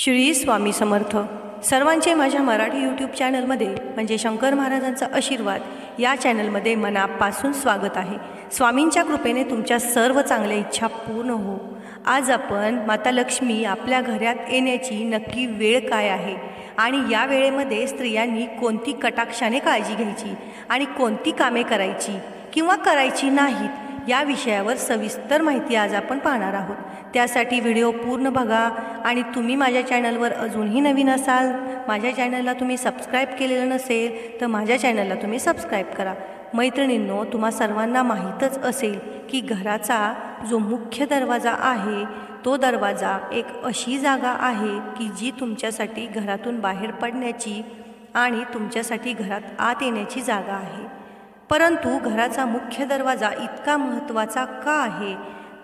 श्री स्वामी समर्थ. सर्वांचे माझ्या मराठी यूट्यूब चॅनलमध्ये म्हणजे शंकर महाराजांचा आशीर्वाद या चॅनलमध्ये मनापासून स्वागत आहे. स्वामींच्या कृपेने तुमच्या सर्व चांगल्या इच्छा पूर्ण हो. आज आपण माता लक्ष्मी आपल्या घरात येण्याची नक्की वेळ काय आहे? आणि या वेळेमध्ये स्त्रियांनी कोणती कटाक्षाने काळजी घ्यायची? आणि कोणती कामे करायची? किंवा करायची नाहीत? या विषयावर सविस्तर माहिती आज आपण पाहणार आहोत. त्यासाठी व्हिडिओ पूर्ण बघा आणि तुम्ही माझ्या चॅनलवर अजूनही नवीन असाल माझ्या चॅनलला तुम्ही सबस्क्राईब केलेलं नसेल तर माझ्या चॅनलला तुम्ही सबस्क्राईब करा. मैत्रिणींनो तुम्हा सर्वांना माहीतच असेल की घराचा जो मुख्य दरवाजा आहे तो दरवाजा एक अशी जागा आहे की जी तुमच्यासाठी घरातून बाहेर पडण्याची आणि तुमच्यासाठी घरात आत येण्याची जागा आहे. परंतु घराचा मुख्य दरवाजा इतका महत्त्वाचा का आहे?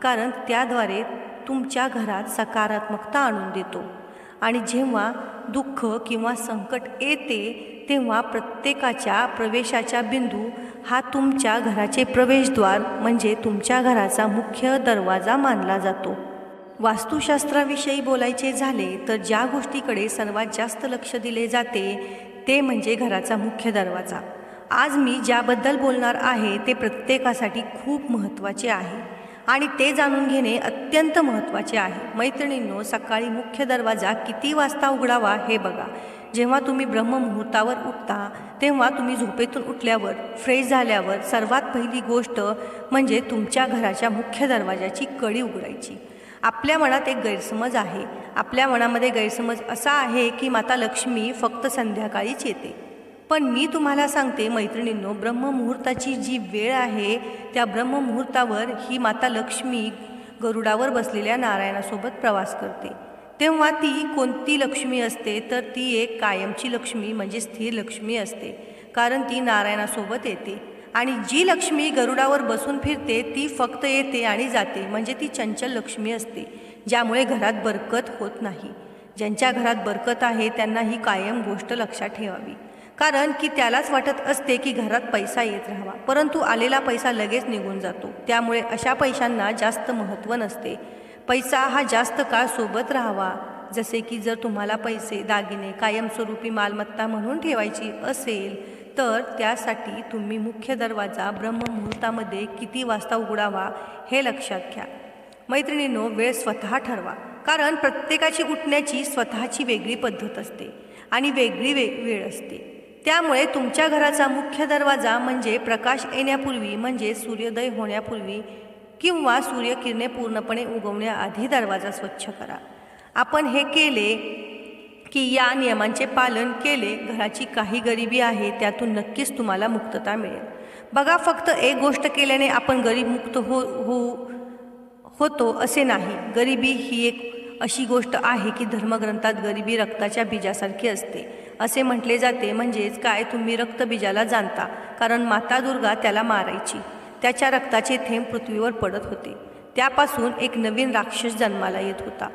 कारण त्याद्वारे तुमच्या घरात सकारात्मकता आणून देतो. आणि जेव्हा दुःख किंवा संकट येते तेव्हा प्रत्येकाच्या प्रवेशाच्या बिंदू हा तुमच्या घराचे प्रवेशद्वार म्हणजे तुमच्या घराचा मुख्य दरवाजा मानला जातो. वास्तुशास्त्राविषयी बोलायचे झाले तर ज्या गोष्टीकडे सर्वात जास्त लक्ष दिले जाते ते म्हणजे घराचा मुख्य दरवाजा. आज मी ज्याबद्दल बोलणार आहे ते प्रत्येकासाठी खूप महत्त्वाचे आहे. आणि ते जाणून घेणे अत्यंत महत्त्वाचे आहे. मैत्रिणींनो सकाळी मुख्य दरवाजा किती वाजता उघडावा हे बघा. जेव्हा तुम्ही ब्रह्ममुहूर्तावर उठता तेव्हा तुम्ही झोपेतून उठल्यावर फ्रेश झाल्यावर सर्वात पहिली गोष्ट म्हणजे तुमच्या घराच्या मुख्य दरवाजाची कडी उघडायची. आपल्या मनात एक गैरसमज आहे. आपल्या मनामध्ये गैरसमज असा आहे की माता लक्ष्मी फक्त संध्याकाळीच येते. पण मी तुम्हाला सांगते मैत्रिणींनो ब्रह्ममुहूर्ताची जी वेळ आहे त्या ब्रह्ममुहूर्तावर ही माता लक्ष्मी गरुडावर बसलेल्या नारायणासोबत प्रवास करते. तेव्हा ती कोणती लक्ष्मी असते तर ती एक कायमची लक्ष्मी म्हणजे स्थिर लक्ष्मी असते कारण ती नारायणासोबत येते. आणि जी लक्ष्मी गरुडावर बसून फिरते ती फक्त येते आणि जाते म्हणजे ती चंचल लक्ष्मी असते ज्यामुळे घरात बरकत होत नाही. ज्यांच्या घरात बरकत आहे त्यांना ही कायम गोष्ट लक्षात ठेवावी. कारण की त्यालाच वाटत असते की घरात पैसा येत राहावा. परंतु आलेला पैसा लगेच निघून जातो. त्यामुळे अशा पैशांना जास्त महत्त्व नसते. पैसा हा जास्त काळ सोबत राहावा. जसे की जर तुम्हाला पैसे दागिने कायमस्वरूपी मालमत्ता म्हणून ठेवायची असेल तर त्यासाठी तुम्ही मुख्य दरवाजा ब्रह्ममुहूर्तामध्ये किती वाजता उघडावा हे लक्षात घ्या. मैत्रिणींनो वेळ स्वतः ठरवा. कारण प्रत्येकाची उठण्याची स्वतःची वेगळी पद्धत असते आणि वेगळी वे वेळ असते. त्यामुळे तुमच्या घराचा मुख्य दरवाजा म्हणजे प्रकाश येण्यापूर्वी म्हणजे सूर्योदय होण्यापूर्वी किंवा सूर्यकिरणे पूर्णपणे उगवण्याआधी दरवाजा स्वच्छ करा. आपण हे केले की या नियमांचे पालन केले. घराची काही गरिबी आहे त्यातून नक्कीच तुम्हाला मुक्तता मिळेल. बघा फक्त एक गोष्ट केल्याने आपण गरीबमुक्त हो होऊ होतो असे नाही. गरिबी ही एक अशी गोष्ट आहे की धर्मग्रंथात गरिबी रक्ताच्या बीजासारखी असते. असे म्हटले जाते म्हणजेच काय तुम्ही रक्तबीजाला जाणता? कारण माता दुर्गा त्याला मारायची. त्याच्या रक्ताचे थेंब पृथ्वीवर पडत होते. त्यापासून एक नवीन राक्षस जन्माला येत होता.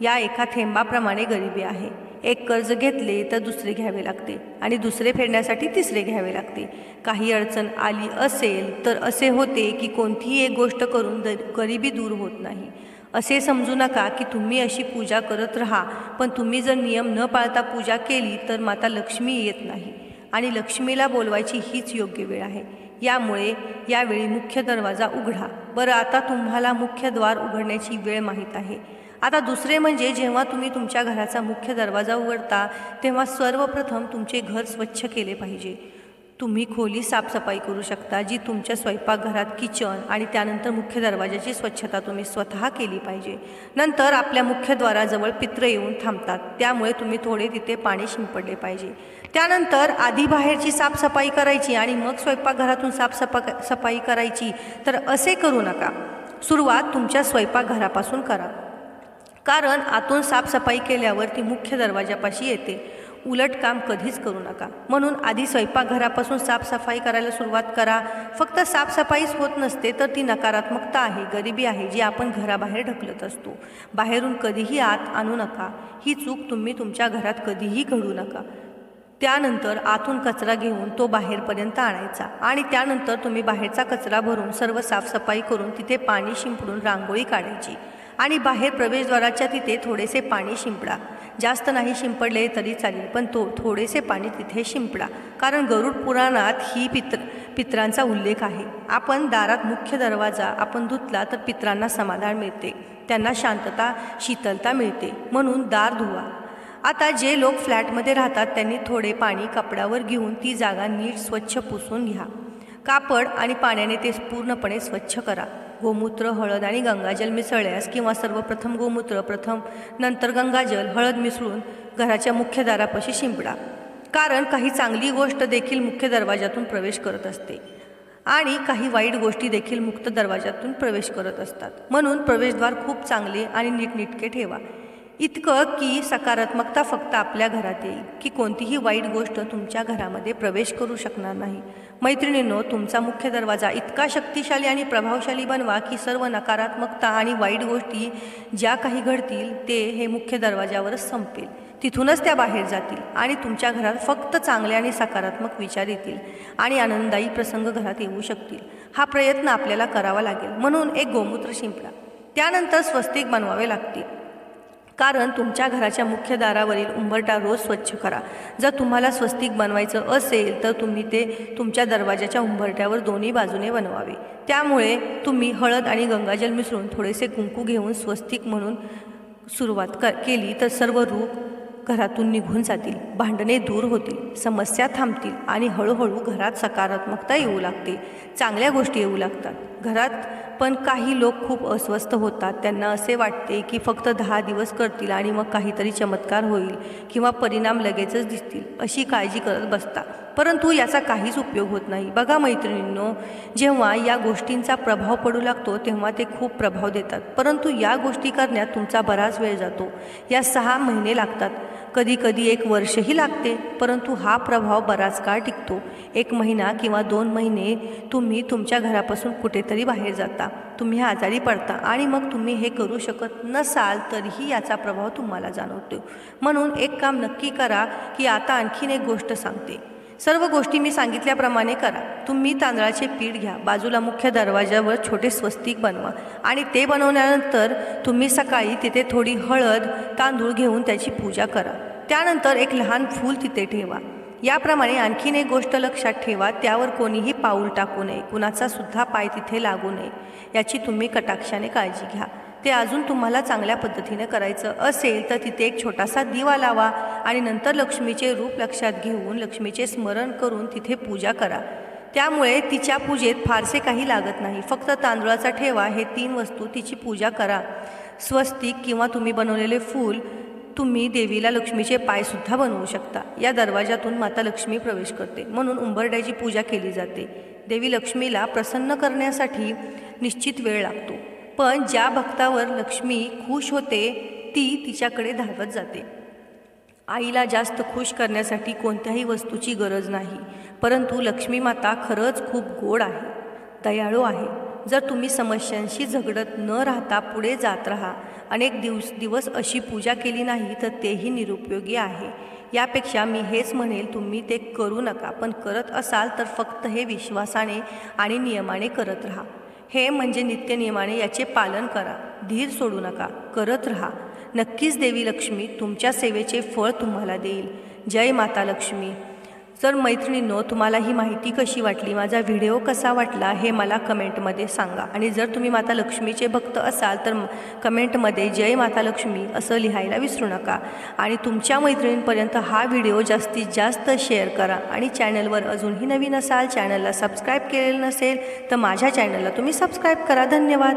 या एका थेंबाप्रमाणे गरिबी आहे. एक कर्ज घेतले तर दुसरे घ्यावे लागते आणि दुसरे फेडण्यासाठी तिसरे घ्यावे लागते. काही अडचण आली असेल तर असे होते की कोणतीही एक गोष्ट करून द गरिबी दूर होत नाही. असे समजू नका की तुम्ही अशी पूजा करत राहा पण तुम्ही जर नियम न पाळता पूजा केली तर माता लक्ष्मी येत नाही. आणि लक्ष्मीला बोलवायची हीच योग्य वेळ आहे. यामुळे यावेळी मुख्य दरवाजा उघडा. बरं आता तुम्हाला मुख्य द्वार उघडण्याची वेळ माहीत आहे. आता दुसरे म्हणजे जेव्हा तुम्ही तुमच्या घराचा मुख्य दरवाजा उघडता तेव्हा सर्वप्रथम तुमचे घर स्वच्छ केले पाहिजे. तुम्ही खोली साफसफाई करू शकता जी तुमच्या स्वयंपाकघरात किचन आणि त्यानंतर मुख्य दरवाजाची स्वच्छता तुम्ही स्वतः केली पाहिजे. नंतर आपल्या मुख्यद्वाराजवळ पित्र येऊन थांबतात. त्यामुळे तुम्ही थोडे तिथे पाणी शिंपडले पाहिजे. त्यानंतर आधी बाहेरची साफसफाई करायची आणि मग स्वयंपाकघरातून साफसफा सफाई करायची. तर असे करू नका. सुरुवात तुमच्या स्वयंपाकघरापासून करा. कारण आतून साफसफाई केल्यावर ती मुख्य दरवाजापाशी येते. उलट काम कधीच करू नका. म्हणून आधी स्वयंपाकघरापासून साफसफाई करायला सुरुवात करा. फक्त साफसफाईच होत नसते तर ती नकारात्मकता आहे गरिबी आहे जी आपण घराबाहेर ढकलत असतो. बाहेरून कधीही आत आणू नका. ही चूक तुम्ही तुमच्या घरात कधीही घडू नका. त्यानंतर आतून कचरा घेऊन तो बाहेरपर्यंत आणायचा आणि त्यानंतर तुम्ही बाहेरचा कचरा भरून सर्व साफसफाई करून तिथे पाणी शिंपडून रांगोळी काढायची. आणि बाहेर प्रवेशद्वाराच्या तिथे थोडेसे पाणी शिंपडा. जास्त नाही शिंपडले तरी चालेल पण तो थोडेसे पाणी तिथे शिंपडा. कारण गरुड पुराणात ही पित्र पित्रांचा उल्लेख आहे. आपण दारात मुख्य दरवाजा आपण धुतला तर पित्रांना समाधान मिळते. त्यांना शांतता शीतलता मिळते. म्हणून दार धुवा. आता जे लोक फ्लॅटमध्ये राहतात त्यांनी थोडे पाणी कपड्यावर घेऊन ती जागा नीट स्वच्छ पुसून घ्या. कापड आणि पाण्याने ते पूर्णपणे स्वच्छ करा. गोमूत्र हळद आणि गंगाजल मिसळल्यास किंवा सर्वप्रथम गोमूत्र प्रथम नंतर गंगाजल हळद मिसळून घराच्या मुख्य दारापाशी शिंपडा. कारण काही चांगली गोष्ट देखील मुख्य दरवाजातून प्रवेश करत असते आणि काही वाईट गोष्टी देखील मुक्त दरवाजातून प्रवेश करत असतात. म्हणून प्रवेशद्वार खूप चांगले आणि नीटनिटके ठेवा. इतकं की सकारात्मकता फक्त आपल्या घरात येईल की कोणतीही वाईट गोष्ट तुमच्या घरामध्ये प्रवेश करू शकणार नाही. मैत्रिणींनो तुमचा मुख्य दरवाजा इतका शक्तिशाली आणि प्रभावशाली बनवा की सर्व नकारात्मकता आणि वाईट गोष्टी ज्या काही घडतील ते हे मुख्य दरवाजावरच संपेल. तिथूनच त्या बाहेर जातील आणि तुमच्या घरात फक्त चांगले आणि सकारात्मक विचार येतील आणि आनंददायी प्रसंग घरात येऊ शकतील. हा प्रयत्न आपल्याला करावा लागेल. म्हणून एक गोमूत्र शिंपडा. त्यानंतर स्वस्तिक बनवावे लागतील. कारण तुमच्या घराच्या मुख्य दारावरील उंबरटा रोज स्वच्छ करा. जर तुम्हाला स्वस्तिक बनवायचं असेल तर तुम्ही ते तुमच्या दरवाजाच्या उंबरट्यावर दोन्ही बाजूने बनवावे. त्यामुळे तुम्ही हळद आणि गंगाजल मिसळून थोडेसे कुंकू घेऊन स्वस्तिक म्हणून सुरुवात क केली तर सर्व रूप घरातून निघून जातील भांडणे दूर होतील समस्या थांबतील आणि हळूहळू घरात सकारात्मकता येऊ लागते. चांगल्या गोष्टी येऊ लागतात. घरात पण काही लोक खूप अस्वस्थ होतात. त्यांना असे वाटते की फक्त दहा दिवस करतील आणि मग काहीतरी चमत्कार होईल किंवा परिणाम लगेचच दिसतील अशी काळजी करत बसता परंतु याचा काहीच उपयोग होत नाही. बघा मैत्रिणींनो जेव्हा या गोष्टींचा प्रभाव पडू लागतो तेव्हा ते खूप प्रभाव देतात. परंतु या गोष्टी करण्यात तुमचा बराच वेळ जातो. या सहा महिने लागतात. कधी कधी एक वर्षही लागते परंतु हा प्रभाव बराच काळ टिकतो. एक महिना किंवा दोन महिने तुम्ही तुमच्या घरापासून कुठेतरी बाहेर जाता. तुम्ही आजारी पडता आणि मग तुम्ही हे करू शकत नसाल तरीही याचा प्रभाव तुम्हाला जाणवतो. म्हणून एक काम नक्की करा की आता आणखीन एक गोष्ट सांगते. सर्व गोष्टी मी सांगितल्याप्रमाणे करा. तुम्ही तांदळाचे पीठ घ्या. बाजूला मुख्य दरवाजावर छोटे स्वस्तिक बनवा आणि ते बनवल्यानंतर तुम्ही सकाळी तिथे थोडी हळद तांदूळ घेऊन त्याची पूजा करा. त्यानंतर एक लहान फूल तिथे ठेवा. याप्रमाणे आणखीन एक गोष्ट लक्षात ठेवा त्यावर कोणीही पाऊल टाकू नये कुणाचा सुद्धा पाय तिथे लागू नये याची तुम्ही कटाक्षाने काळजी घ्या. ते अजून तुम्हाला चांगल्या पद्धतीने करायचं असेल तर तिथे एक छोटासा दिवा लावा आणि नंतर लक्ष्मीचे रूप लक्षात घेऊन लक्ष्मीचे स्मरण करून तिथे पूजा करा. त्यामुळे तिच्या पूजेत फारसे काही लागत नाही. फक्त तांदूळाचा ठेवा हे तीन वस्तू तिची पूजा करा. स्वस्तिक किंवा तुम्ही बनवलेले फूल तुम्ही देवीला लक्ष्मीचे पायसुद्धा बनवू शकता. या दरवाजातून माता लक्ष्मी प्रवेश करते. म्हणून उंबरड्याची पूजा केली जाते. देवी लक्ष्मीला प्रसन्न करण्यासाठी निश्चित वेळ लागतो. पण ज्या भक्तावर लक्ष्मी खुश होते ती तिच्याकडे धावत जाते. आईला जास्त खुश करण्यासाठी कोणत्याही वस्तूची गरज नाही. परंतु लक्ष्मी माता खरंच खूप गोड आहे. दयाळू आहे. जर तुम्ही समस्यांशी झगडत न राहता पुढे जात राहा. अनेक दिवस दिवस अशी पूजा केली नाही तर तेही निरुपयोगी आहे. यापेक्षा मी हेच म्हणेल तुम्ही ते करू नका पण करत असाल तर फक्त हे विश्वासाने आणि नियमाने करत राहा. हे म्हणजे नित्यनियमाने याचे पालन करा. धीर सोडू नका करत राहा. नक्कीच देवी लक्ष्मी तुमच्या सेवेचे फळ तुम्हाला देईल. जय माता लक्ष्मी. जर मैत्रिणींनो तुम्हाला ही माहिती कशी वाटली? माझा व्हिडिओ कसा वाटला? हे मला कमेंटमध्ये सांगा. आणि जर तुम्ही माता लक्ष्मीचे भक्त असाल तर कमेंटमध्ये जय माता लक्ष्मी असं लिहायला विसरू नका. आणि तुमच्या मैत्रिणींपर्यंत हा व्हिडिओ जास्तीत जास्त शेअर करा. आणि चॅनलवर अजूनही नवीन असाल चॅनलला सबस्क्राईब केलेलं नसेल तर माझ्या चॅनलला तुम्ही सबस्क्राईब करा. धन्यवाद.